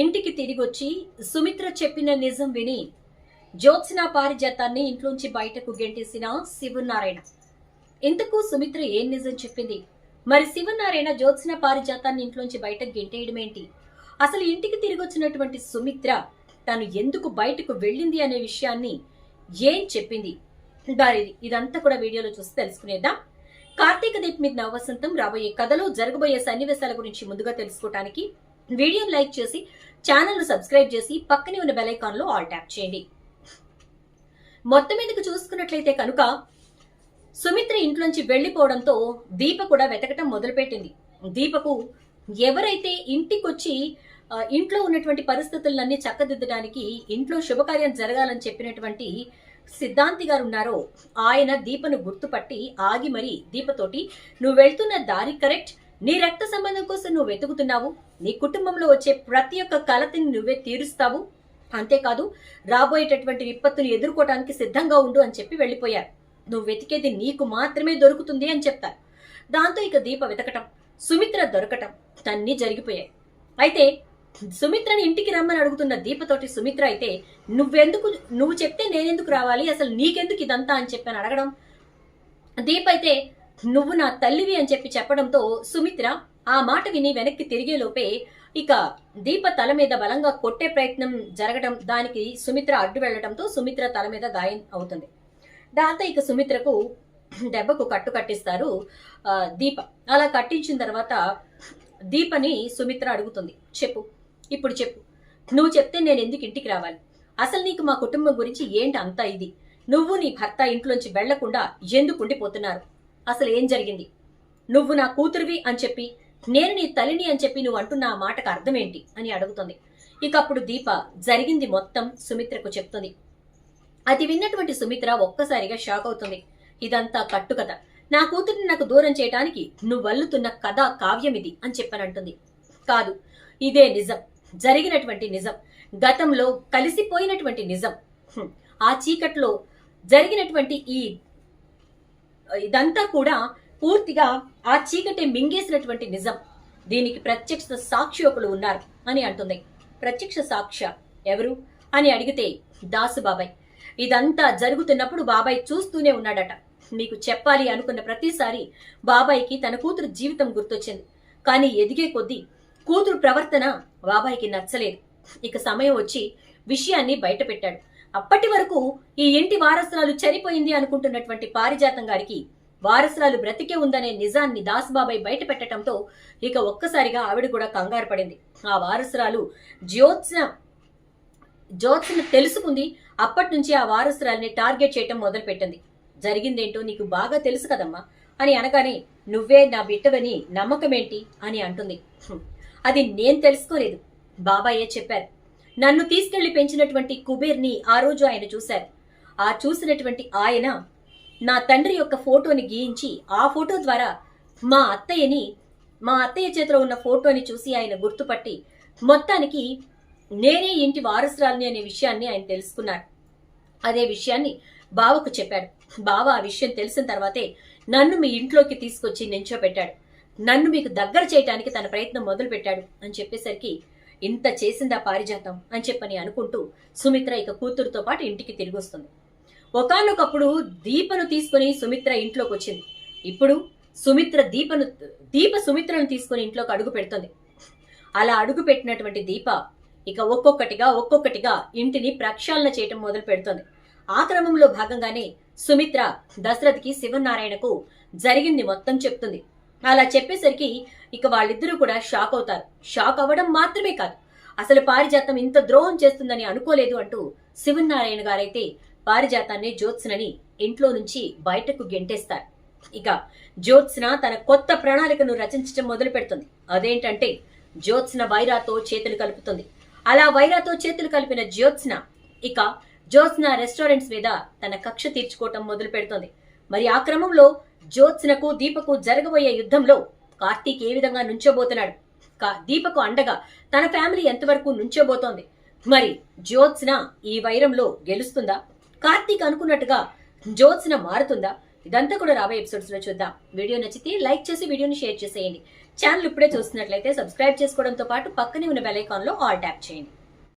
ఇంటికి తిరిగొచ్చి సుమిత్ర చెప్పిన నిజం విని జ్యోత్స్న పారిజాతాన్ని ఇంట్లోంచి బయటకు గెంటేసిన శివనారాయణ. ఇంతకు సుమిత్ర ఏం నిజం చెప్పింది? మరి శివనారాయణ జ్యోత్స్న పారిజాతాన్ని ఇంట్లోంచి బయటకు గెంటేయడం ఏంటి? అసలు ఇంటికి తిరిగొచ్చినటువంటి సుమిత్ర తను ఎందుకు బయటకు వెళ్ళింది అనే విషయాన్ని ఏం చెప్పింది? దారి ఇదంతా కూడా వీడియోలో చూసి తెలుసుకునేద్దాం. కార్తీక దీప్ మీద నవసంతం రాబోయే కథలో జరగబోయే సన్నివేశాల గురించి ముందుగా తెలుసుకోవటానికి వీడియోని లైక్ చేసి ఛానల్ను సబ్స్క్రైబ్ చేసి పక్కనే ఉన్న బెల్లో ఆల్ ట్యాప్ చేయండి. మొత్తం ఎందుకు చూసుకున్నట్లయితే కనుక సుమిత్ర ఇంట్లోంచి వెళ్ళిపోవడంతో దీప కూడా వెతకటం మొదలుపెట్టింది. దీపకు ఎవరైతే ఇంటికొచ్చి ఇంట్లో ఉన్నటువంటి పరిస్థితులన్నీ చక్కదిద్దడానికి ఇంట్లో శుభకార్యం జరగాలని చెప్పినటువంటి సిద్ధాంతి గారు ఉన్నారో ఆయన దీపను గుర్తుపట్టి ఆగి మరి దీపతోటి నువ్వు వెళ్తున్న దారి కరెక్ట్. నీ రక్త సంబంధం కోసం నువ్వు వెతుకుతున్నావు. నీ కుటుంబంలో వచ్చే ప్రతి ఒక్క కలతని నువ్వే తీరుస్తావు. అంతేకాదు రాబోయేటటువంటి విపత్తులు ఎదుర్కోవడానికి సిద్ధంగా ఉండు అని చెప్పి వెళ్ళిపోయారు. నువ్వు వెతికేది నీకు మాత్రమే దొరుకుతుంది అని చెప్తారు. దాంతో ఇక దీప వెతకటం సుమిత్ర దొరకటం అన్నీ జరిగిపోయాయి. అయితే సుమిత్రని ఇంటికి రమ్మని అడుగుతున్న దీపతోటి సుమిత్ర అయితే నువ్వెందుకు నువ్వు చెప్తే నేనెందుకు రావాలి? అసలు నీకెందుకు ఇదంతా? అని చెప్పని అడగడం. దీప అయితే నువ్వు నా తల్లివి అని చెప్పి చెప్పడంతో సుమిత్ర ఆ మాట విని వెనక్కి తిరిగే లోపే ఇక దీప తల మీద బలంగా కొట్టే ప్రయత్నం జరగడం దానికి సుమిత్ర అడ్డు వెళ్ళడంతో సుమిత్ర తల మీద గాయం అవుతుంది. దాంతో ఇక సుమిత్రకు దెబ్బకు కట్టు కట్టిస్తారు దీప. అలా కట్టించిన తర్వాత దీపని సుమిత్ర అడుగుతుంది. చెప్పు ఇప్పుడు చెప్పు. నువ్వు చెప్తే నేను ఎందుకు ఇంటికి రావాలి? అసలు నీకు మా కుటుంబం గురించి ఏంటి అంతా ఇది? నువ్వు నీ భర్త ఇంట్లోంచి వెళ్ళకుండా ఎందుకు ఉండిపోతున్నారు? అసలు ఏం జరిగింది? నువ్వు నా కూతురివి అని చెప్పి నేను నీ తల్లిని అని చెప్పి నువ్వు అంటున్న ఆ మాటకు అర్థమేంటి? అని అడుగుతుంది. ఇక అప్పుడు దీప జరిగింది మొత్తం సుమిత్రకు చెప్తుంది. అది విన్నటువంటి సుమిత్ర ఒక్కసారిగా షాక్ అవుతుంది. ఇదంతా కట్టుకథ. నా కూతురిని నాకు దూరం చేయడానికి నువ్వు వల్లుతున్న కథ కావ్యం ఇది అని చెప్పనంటుంది. కాదు ఇదే నిజం. జరిగినటువంటి నిజం. గతంలో కలిసిపోయినటువంటి నిజం. ఆ చీకట్లో జరిగినటువంటి ఈ ఇదంతా కూడా పూర్తిగా ఆ చీకటి మింగేసినటువంటి నిజం. దీనికి ప్రత్యక్ష సాక్షి ఒకరు ఉన్నారు అని అంటుంది. ప్రత్యక్ష సాక్ష ఎవరు అని అడిగితే దాసు బాబాయ్. ఇదంతా జరుగుతున్నప్పుడు బాబాయ్ చూస్తూనే ఉన్నాడట. నీకు చెప్పాలి అనుకున్న ప్రతిసారి బాబాయ్కి తన కూతురు జీవితం గుర్తొచ్చింది. కానీ ఎదిగే కొద్దీ కూతురు ప్రవర్తన బాబాయ్కి నచ్చలేదు. ఇక సమయం వచ్చి విషయాన్ని బయటపెట్టాడు. అప్పటి వరకు ఈ ఇంటి వారసురాలు చనిపోయింది అనుకుంటున్నటువంటి పారిజాతం గారికి వారసురాలు బ్రతికే ఉందనే నిజాన్ని దాసుబాబాయ్ బయట పెట్టడంతో ఇక ఒక్కసారిగా ఆవిడ కూడా కంగారు పడింది. ఆ వారసురాలు జ్యోత్స్న జ్యోత్స్న తెలుసుకుంది. అప్పటి నుంచి ఆ వారసురాల్ని టార్గెట్ చేయటం మొదలుపెట్టింది. జరిగిందేంటో నీకు బాగా తెలుసు కదమ్మా అని అనగానే నువ్వే నా బిడ్డవని నమ్మకమేంటి? అని అంటుంది. అది నేను తెలుసుకోలేదు బాబాయే చెప్పారు. నన్ను తీసుకెళ్ళి పెంచినటువంటి కుబేర్ని ఆ రోజు ఆయన చూశారు. ఆ చూసినటువంటి ఆయన నా తండ్రి యొక్క ఫోటోని గీయించి ఆ ఫోటో ద్వారా మా అత్తయ్యని మా అత్తయ్య చేతిలో ఉన్న ఫోటోని చూసి ఆయన గుర్తుపట్టి మొత్తానికి నేనే ఇంటి వారసురాలిని అనే విషయాన్ని ఆయన తెలుసుకున్నాడు. అదే విషయాన్ని బావకు చెప్పాడు. బావ ఆ విషయం తెలిసిన తర్వాతే నన్ను మీ ఇంట్లోకి తీసుకొచ్చి నించోపెట్టాడు నన్ను మీకు దగ్గర చేయటానికి తన ప్రయత్నం మొదలుపెట్టాడు అని చెప్పేసరికి ఇంత చేసిందా పారిజాతం? అని చెప్పని అనుకుంటూ సుమిత్ర ఇక కూతురుతో పాటు ఇంటికి తిరిగి వస్తుంది ఒకానొకప్పుడు దీపను తీసుకుని సుమిత్ర ఇంట్లోకి వచ్చింది ఇప్పుడు సుమిత్ర దీపను దీప సుమిత్రను తీసుకుని ఇంట్లోకి అడుగు పెడుతుంది. అలా అడుగు పెట్టినటువంటి దీప ఇక ఒక్కొక్కటిగా ఒక్కొక్కటిగా ఇంటిని ప్రక్షాళన చేయటం మొదలు పెడుతుంది. ఆ క్రమంలో భాగంగానే సుమిత్ర దశరథ్కి శివనారాయణకు జరిగింది మొత్తం చెప్తుంది. అలా చెప్పేసరికి ఇక వాళ్ళిద్దరూ కూడా షాక్ అవుతారు. షాక్ అవ్వడం మాత్రమే కాదు. అసలు పారిజాతం ఇంత ద్రోహం చేస్తుందని అనుకోలేదు అంటూ శివనారాయణ గారైతే పారిజాతాన్ని జ్యోత్స్నని ఇంట్లో నుంచి బయటకు గెంటేస్తారు. ఇక జ్యోత్స్న తన కొత్త ప్రణాళికను రచించడం మొదలు పెడుతుంది. అదేంటంటే జ్యోత్స్న వైరాతో చేతులు కలుపుతుంది. అలా వైరాతో చేతులు కలిపిన జ్యోత్స్న ఇక జ్యోత్స్న రెస్టారెంట్స్ మీద తన కక్ష తీర్చుకోవటం మొదలు పెడుతుంది. మరి ఆ క్రమంలో జ్యోత్స్నకు దీపకు జరగబోయే యుద్ధంలో కార్తీక్ ఏ విధంగా నుంచోబోతున్నాడు? కా- దీపకు అండగా తన ఫ్యామిలీ ఎంతవరకు నుంచోబోతోంది? మరి జ్యోత్స్న ఈ వైరంలో గెలుస్తుందా? కార్తీక్ అనుకున్నట్టుగా జ్యోత్స్న మారుతుందా? ఇదంతా కూడా రాబోయే ఎపిసోడ్స్లో చూద్దాం. వీడియో నచ్చితే లైక్ చేసి వీడియోని షేర్ చేసేయండి. ఛానల్ ఇప్పుడే చూస్తున్నట్లయితే సబ్స్క్రైబ్ చేసుకోవడంతో పాటు పక్కనే ఉన్న బెల్ ఐకాన్లో ఆల్ ట్యాప్ చేయండి.